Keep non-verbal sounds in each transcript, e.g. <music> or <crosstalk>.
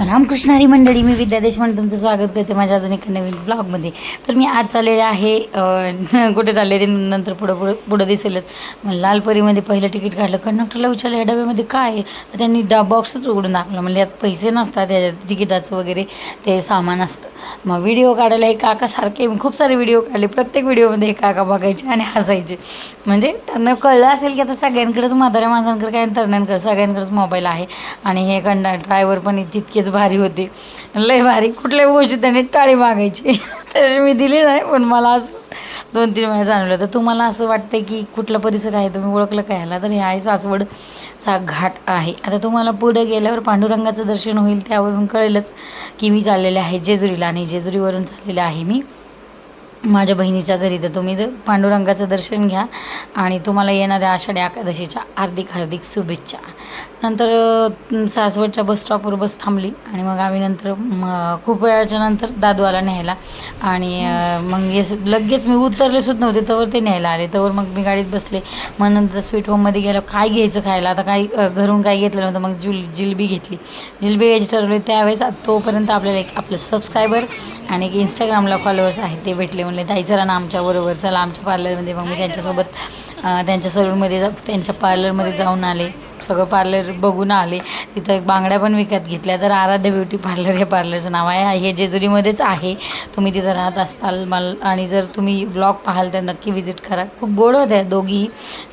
रामकृष्णारी मंडळी मी विद्या देशपांडे तुमचं स्वागत करते माझ्या अजून एका नवीन ब्लॉगमध्ये तर मी आज चाललेले आहे कुठे चालले ते नंतर पुढं पुढं पुढं दिसेलच. मग लालपरीमध्ये पहिलं तिकीट काढलं कंडक्टरला विचारलं या डब्यामध्ये काय आहे? तर त्यांनी डा बॉक्सच उघडून दाखवलं. म्हणजे यात पैसे नसतात याच्यात तिकिटाचं वगैरे ते सामान असतं. मग व्हिडिओ काढायला हे काका सारखे मी खूप सारे व्हिडिओ काढले. प्रत्येक व्हिडिओमध्ये हे काका बघायचे आणि हसायचे. म्हणजे त्यांना कळलं असेल की आता सगळ्यांकडेच म्हाताऱ्या माणसांकडे काय आणि तरुणांकडे सगळ्यांकडेच मोबाईल आहे. आणि हे कंडा ड्रायव्हर पण तितकेच भारी होते. लय भारी. कुठल्याही गोष्टी त्यांनी टाळी मागायची. तशी मी दिली नाही पण मला असं दोन तीन वेळा जाणवलं. तर तुम्हाला असं वाटतं की कुठला परिसर आहे? तुम्ही ओळखलं काय ह्याला? तर हे आहे सासवडचा घाट आहे. आता तुम्हाला पुढे गेल्यावर पांडुरंगाचं दर्शन होईल त्यावरून कळेलच की मी चाललेले आहे जेजुरीला आणि जेजुरीवरून चाललेले आहे मी. माझ्या बहिणीच्या घरी. तर तुम्ही पांडुरंगाचं दर्शन घ्या आणि तुम्हाला येणाऱ्या आषाढी एकादशीच्या हार्दिक हार्दिक शुभेच्छा. नंतर सासवडच्या बस स्टॉपवर बस थांबली आणि मग आम्ही नंतर खूप वेळाच्या नंतर दादूला न्यायला आणि मग ये लगेच मी उतरले सुद्धा नव्हते तवर ते न्यायला आले. तवर मग मी गाडीत बसले. मग नंतर स्वीट होममध्ये गेलं. काय घ्यायचं खायला? आता काही घरून काही घेतलं नव्हतं. मग जुल जिलबी घेतली. जिलबी घ्यायची ठरवली त्यावेळेस तोपर्यंत आपल्याला एक आपलं सबस्क्रायबर आणि एक इंस्टाग्रामला फॉलोअर्स आहेत ते भेटले. म्हणले ताई चला ना आमच्याबरोबर चला आमच्या पार्लरमध्ये मग मी त्यांच्यासोबत त्यांच्या सलूनमध्ये जा त्यांच्या पार्लरमध्ये जाऊन आले. सगळं पार्लर बघून आले. तिथं एक बांगड्या पण विकत घेतल्या. तर आराध्य ब्युटी पार्लर हे पार्लरचं नाव आहे. हे जेजुरीमध्येच आहे. तुम्ही तिथं राहत असताल मला आणि जर तुम्ही ब्लॉग पाहाल तर नक्की व्हिजिट करा. खूप गोड होत्या दोघीही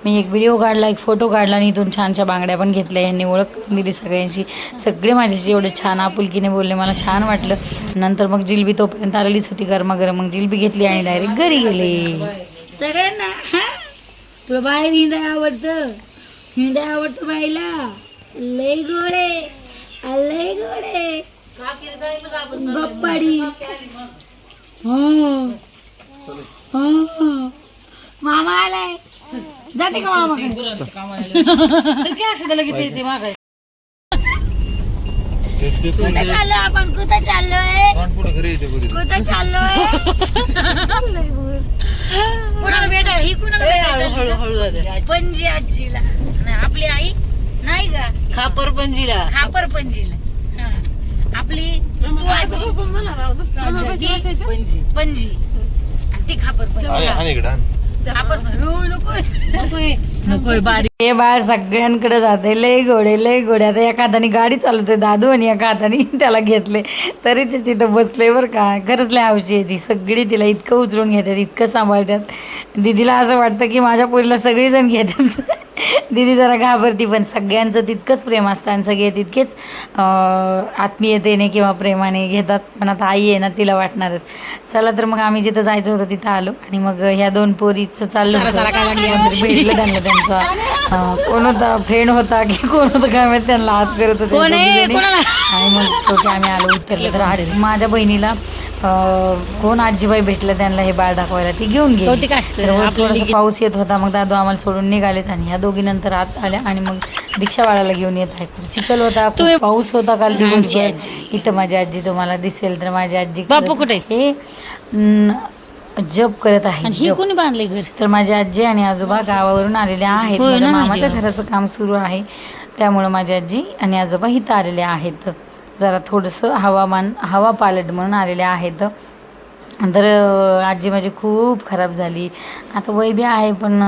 मी एक व्हिडिओ काढला एक फोटो काढला आणि इथून छानशा बांगड्या पण घेतल्या. यांनी ओळख दिली सगळ्यांशी. सगळे माझ्याशी एवढे छान आपुलकीने बोलले. मला छान वाटलं. नंतर मग जिलबी तोपर्यंत आलेलीच होती गरमागरम. मग जिलबी घेतली आणि डायरेक्ट घरी गेले. सगळ्यांना हा? तुला बाहेर आवडतं? हिंडाय आवडतं बाईला. लय गोडे. लय गोडे. गप्पाडी. हो. हो. मामा आलाय. जाते का मामा? कुठं चाललो आपण? कुठं चाललोय? कुठं चाललोय? चाललोय. कुणाला भेटायला? ही कुणाला भेटायला पणजी आजीला. नाही, आपली आई नाही का? खापर पंजीला खापर पणजीला हा. आपली तू आजी. ती पंजी. पणजी आणि ती खापर हो, नकोय. नकोय नकोय बारीक हे बाळ सगळ्यांकडे जाते लय गोडे लय गोडे. आता एका हाताने गाडी चालवते दादू आणि एका हाताने <laughs> त्याला घेतले तरी ते तिथं बसले बरं का. खरंच लय हौशी आहे ती. सगळी तिला इतकं उचलून घेतात इतकं सांभाळतात. दिदीला असं वाटतं की माझ्या पोरीला सगळीजण घेतात. दिदी जरा घाबरती पण सगळ्यांचं तितकंच प्रेम असतं आणि सगळे तितकेच आत्मीयतेने किंवा प्रेमाने घेतात. पण आता आई आहे ना तिला वाटणारच. चला तर मग आम्ही जिथं जायचं होतं तिथं आलो. आणि मग ह्या दोन पोरीचं चाललं <laughs> भेटलं त्यांना त्यांचा. कोण होता? फ्रेंड होता की कोण होतं? काय माहीत? त्यांना हात करत होते. आणि मग शेवटी आम्ही आलो उतरलं तर माझ्या बहिणीला कोण आजीबाई भेटलं त्यांना हे बाळ दाखवायला ती घेऊन गेली. थोडासा पाऊस येत होता मग दादू आम्हाला सोडून निघालेच आणि ह्या दोघी नंतर आत आल्या आणि मग दीक्षा बाळाला घेऊन येत आहे चिखल होता पाऊस होता काल इथं माझी आजी तुम्हाला दिसेल तर माझी आजी बापू कुठे? हे जप करत आहे. कोणी बांधले घर? तर माझी आजी आणि आजोबा गावावरून आलेले आहेत. मामाच्या घराचं काम सुरू आहे. त्यामुळं माझी आजी आणि आजोबा इथं आलेले आहेत. जरा थोडंसं हवामान हवा पालट म्हणून आलेले आहेत. तर आजी माझी खूप खराब झाली. आता वय बी आहे पण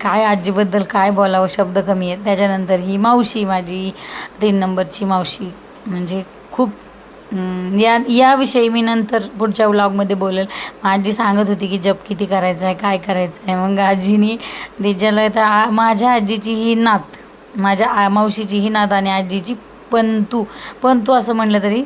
काय आजीबद्दल काय बोलावं शब्द कमी आहेत. त्याच्यानंतर ही मावशी माझी तीन नंबरची मावशी. म्हणजे खूप या याविषयी मी नंतर पुढच्या व्लॉगमध्ये बोलेल. मग आजी सांगत होती की जप किती करायचं आहे काय करायचं आहे मग आजीनी तिच्याला तर आ- माझ्या आजीची ही नात माझ्या आ- मावशीची ही नात आणि आजीची पंतू पंतू असं म्हणलं तरी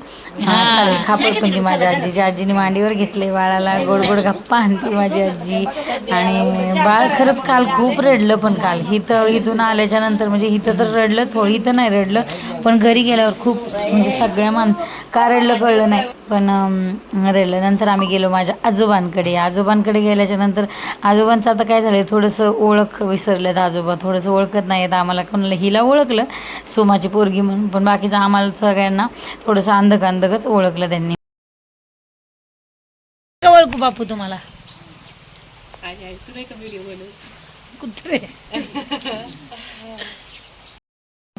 खापर पण ती माझ्या आजीची. आजीने मांडीवर घेतले बाळाला गोड गोड गप्पा आणते माझी <laughs> आजी. आणि बाळ खरंच काल खूप रडलं पण काल. इथं इथून आल्याच्यानंतर म्हणजे इथं तर रडलं थोडं इथं नाही रडलं पण घरी गेल्यावर खूप म्हणजे सगळ्या मान का रडलं कळलं नाही. पण अं, रडलं. नंतर आम्ही गेलो माझ्या आजोबांकडे. आजोबांकडे गेल्याच्यानंतर आजोबांचं आता काय झालं थोडंसं ओळख विसरलं आजोबा. थोडंसं ओळखत नाही येत आम्हाला. कोणाला हिला ओळखलं? सोमाची पोरगी म्हणून. पण बाकीचं आम्हाला सगळ्यांना थोडंसं अंधक अंधकच ओळखलं त्यांनी. ओळखू बापू तुम्हाला? कुत्रे <laughs>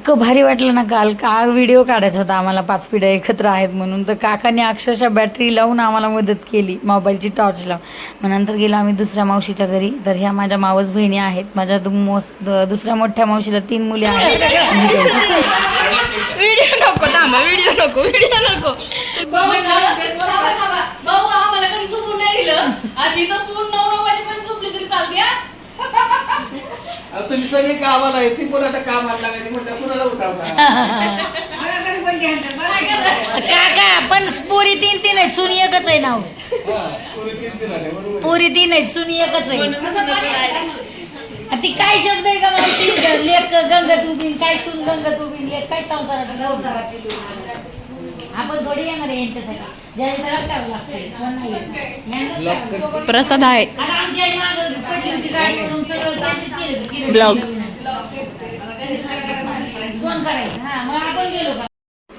इतकं भारी वाटलं ना काल. का व्हिडिओ काढायचा होता आम्हाला पाच पिढ्या एकत्र आहेत म्हणून. तर काकाने अक्षरशः बॅटरी लावून आम्हाला मदत केली मोबाईलची टॉर्च लावून. मग नंतर गेलो आम्ही दुसऱ्या मावशीच्या घरी. तर ह्या माझ्या मावस बहिणी आहेत. माझ्या दु- दुसऱ्या मोठ्या मावशीला तीन मुली आहेत. आणि त्यांची सून. व्हिडिओ नको थांबा व्हिडिओ नको व्हिडिओ नको. भाऊ आम्हाला कधी झोपून नाही दिलं. आधी तर सून नऊ नऊ वाजेपर्यंत झोपली तरी चालते हा? तुम्ही सगळी कामाला आहे ती पण आता कामाला लागायची म्हटलं कुणाला उठावता? काका पण पुरी तीन तीन आहेत सुनी एकच आहे नाव. हा, पोरी तीन आहेत सुनी एकच आहे. ती काय शब्द आहे का मावशी लेख गंगत उभीन काय सुन गंगत उभीन लेख काय संसाराची आपण थोडी येणार आहे यांच्यासाठी ज्याने त्याला करावं लागतंय कोण नाही येत. यांनाच करावं लागतं. प्रसाद आहे आता आमची आई मागं पडली होती गाडीवरून सगळं त्यांनीच केलं होतं. किरण Vlog. कोण करायचं हा मग आपण गेलो का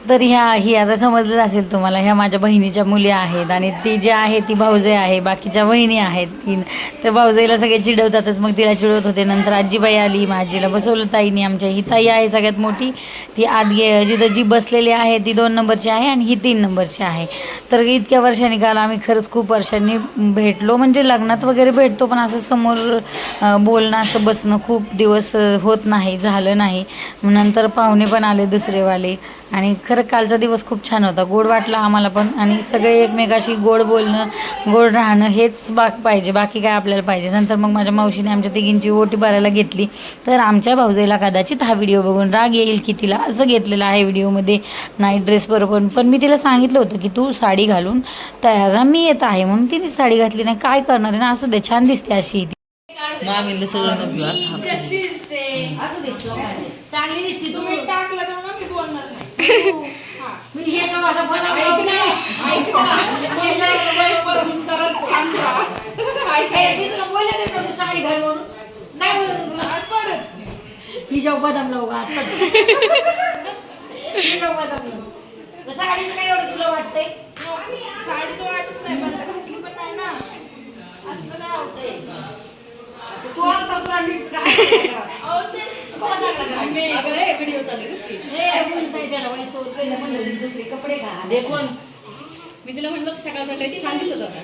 तर ह्या ही आता समजलं असेल तुम्हाला ह्या माझ्या बहिणीच्या मुली आहेत आणि ती जी आहे ती भाऊजे आहे बाकीच्या बहिणी आहेत तीन. तर भाऊजाईला सगळे चिडवतातच मग तिला चिडवत होते. नंतर आजीबाई आली माझीला आजीला बसवलं ताईने. आमच्या ही ताई आहे सगळ्यात मोठी. ती आत गे जिथं जी बसलेली आहे ती दोन नंबरची आहे आणि ही तीन नंबरची आहे. तर इतक्या वर्षांनी काल आम्ही खरंच खूप वर्षांनी भेटलो. म्हणजे लग्नात वगैरे भेटतो पण असं समोर बोलणं असं बसणं खूप दिवस होत नाही झालं नाही. नंतर पाहुणे पण आले दुसरेवाले. आणि खरं कालचा दिवस खूप छान होता. गोड वाटला आम्हाला पण आणि सगळे एकमेकाशी गोड बोलणं गोड राहणं हेच बाक पाहिजे. बाकी काय आपल्याला पाहिजे. नंतर मग माझ्या मावशीने आमच्या तिघींची ओटी भरायला घेतली. तर आमच्या भाऊजाईला कदाचित हा व्हिडिओ बघून राग येईल की तिला असं घेतलेलं आहे व्हिडिओमध्ये. नाईट ड्रेस बरोबर. पण मी तिला सांगितलं होतं की तू साडी घालून तयार राहा, मी येत आहे म्हणून तिने साडी घातली नाही. काय करणार आहे ना? असू दे छान दिसते अशी. ती मामीला सगळं नको असं चांगली दिसते तुम्ही टाकलं तर मग मी बोलणार नाही. मी ह्याच्या माझा फळा बसून जरा छान तुला बोलले नाही साडी घाल म्हणून नाही बोलत तुला परत हिच्या बदाम लावू का आताच हिच्या बदाम लावू तर साडीचं काय एवढं तुला वाटतंय? साडीचं वाटत नाही पण घातली पण नाही ना. असं नाही होतंय. तू आता तुला नीट व्हिडिओ चालू दुसरे कपडे घाल. देखून मी तिला म्हणलं सकाळचा ड्रेस छान दिसत होता.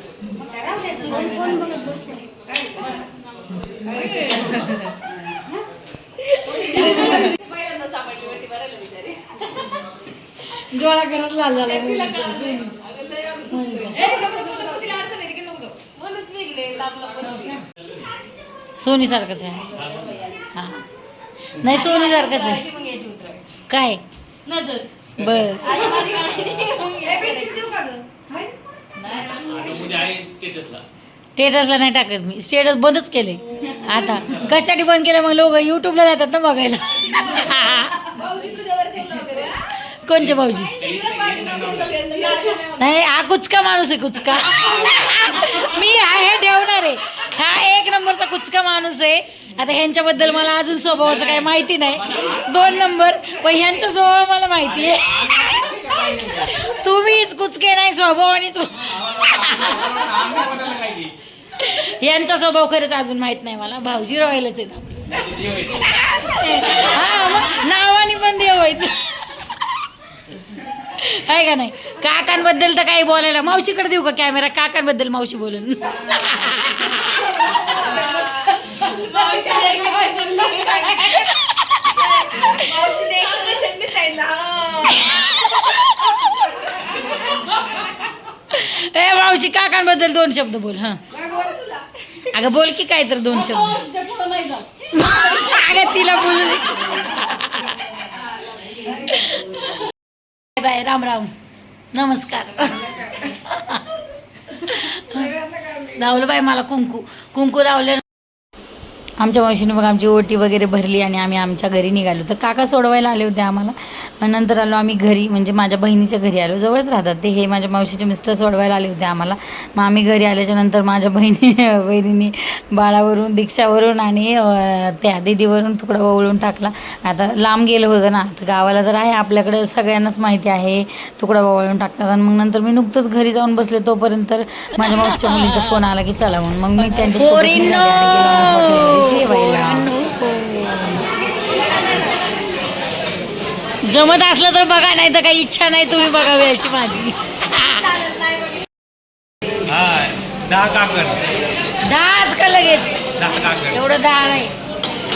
पहिल्यांदा सापडली वरती. डोळा खरंच लाल झाला तिला अडचण आहे, तिकडे नको जाऊ. म्हणूनच वेगळे, लांब लांब बसते. सोनी सारखंच आहे. हा. नाही सोनी सारखंच आहे. काय? नजर. बर. स्टेटसला. नाही टाकत मी. स्टेटस बंदच केले. आता कशासाठी बंद केलं? मग लोक युट्यूबला जातात ना बघायला <laughs> भाऊजी तुझ्यावर ठेवलं होतं रे, हा? कोणचे भाऊजी? नाही हा कुचका माणूस आहे कुचका. मी हा हे ठेवणार आहे. हा एक नंबरचा कुचका माणूस आहे. आता ह्यांच्याबद्दल मला अजून स्वभावाचं काही माहिती नाही. दोन नंबर पण ह्यांचा स्वभाव मला माहिती आहे. तुम्हीच कुचके नाही स्वभावानेच यांचा स्वभाव खरंच अजून माहीत नाही मला. भाऊजी रॉयलच आहेत हा नावाने पण देव आहेत. आहे का नाही काकांबद्दल तर काही बोलायला मावशीकडे देऊ का कॅमेरा काकांबद्दल मावशी बोलून. ए मावशी काकांबद्दल दोन शब्द बोल हा? अगं बोल की काय तर दोन शब्द. अगं तिला बोलू बाय राम राम. नमस्कार. <laughs> लावलं बाय मला कुंकू कुंकू लावले आमच्या मावशीने मग आमची ओटी वगैरे भरली आणि आम्ही आमच्या घरी निघालो. तर काका सोडवायला आले होते आम्हाला. मग नंतर आलो आम्ही घरी म्हणजे माझ्या बहिणीच्या घरी आलो. जवळच राहतात ते. हे माझ्या मावशीचे मिस्टर सोडवायला आले होते आम्हाला. मग आम्ही घरी आल्याच्यानंतर माझ्या बहिणी <laughs> बहिणीने बाळावरून दीक्षावरून आणि त्या दिदीवरून तुकडा ओवळून टाकला. आता लांब गेलं होतं ना. तर गावाला तर आहे आपल्याकडं सगळ्यांनाच माहिती आहे. तुकडा ओवाळून टाकतात. आणि मग नंतर मी नुकतंच घरी जाऊन बसले तोपर्यंत माझ्या मावशीच्या मुलीचा फोन आला की चला म्हणून. मग मी त्यांच्या जेवायला. जमत असलं तर बघा नाही तर काही इच्छा नाही तुम्ही बघावी अशी माझी. हा दहा काकड दहाच का लगेच. एवढं दहा नाही.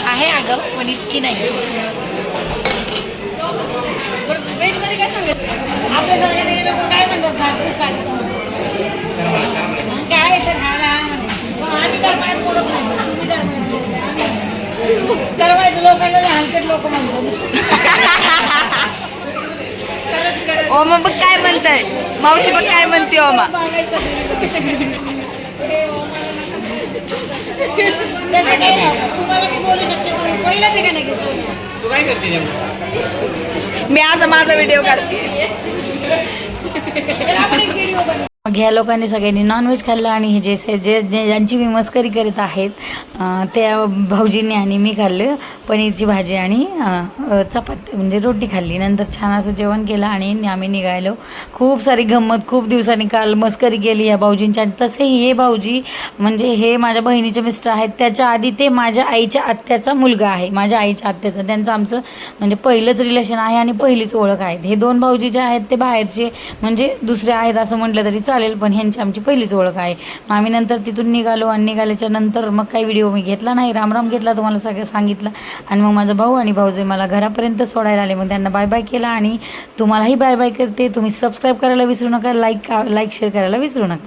आहे अगं पण इतकी नाही. काय आपल्या सगळ्यांना काय म्हणतात? काय तर आम्ही दरम्यान बोलत नाही तुम्ही दरम्यान करवायचं लोकांना हलकट लोक म्हणतात. ओमा बघ काय म्हणताय. मावशी बघ काय म्हणते ओमा. तुम्हाला मी बोलू शकते तुम्ही पहिलाच आहे का नाही की सोनिया. तू काय करते नेमकं? मी आज माझा व्हिडिओ काढते. मग ह्या लोकांनी सगळ्यांनी नॉनव्हेज खाल्लं आणि हे जे जे जे- ज्यांची मी मस्करी करीत आहेत त्या भाऊजींनी आणि मी खाल्लं पनीरची भाजी आणि चपाती म्हणजे रोटी खाल्ली. नंतर छान असं जेवण केलं आणि आम्ही निघालो. खूप सारी गंमत खूप दिवसांनी काल मस्करी केली या भाऊजींच्या आणि तसेही हे भाऊजी म्हणजे हे माझ्या बहिणीचे मिस्टर आहेत त्याच्या आधी ते माझ्या आईच्या आत्याचा मुलगा आहे. माझ्या आईच्या आत्याचा त्यांचं आमचं म्हणजे पहिलंच रिलेशन आहे आणि पहिलीच ओळख आहे हे दोन भाऊजी जे आहेत ते बाहेरचे म्हणजे दुसरे आहेत असं म्हटलं तरी चालेल पण ह्यांची आमची पहिलीच ओळख आहे. मग आम्ही नंतर तिथून निघालो आणि निघाल्याच्या नंतर मग काही व्हिडिओ मी घेतला नाही. रामराम घेतला तुम्हाला सगळं सांगितलं. आणि मग माझा भाऊ आणि भाऊजे मला घरापर्यंत सोडायला आले. मग त्यांना बाय बाय केला आणि तुम्हालाही बाय बाय करते. तुम्ही सबस्क्राईब करायला विसरू नका लाईक लाईक शेअर करायला विसरू नका.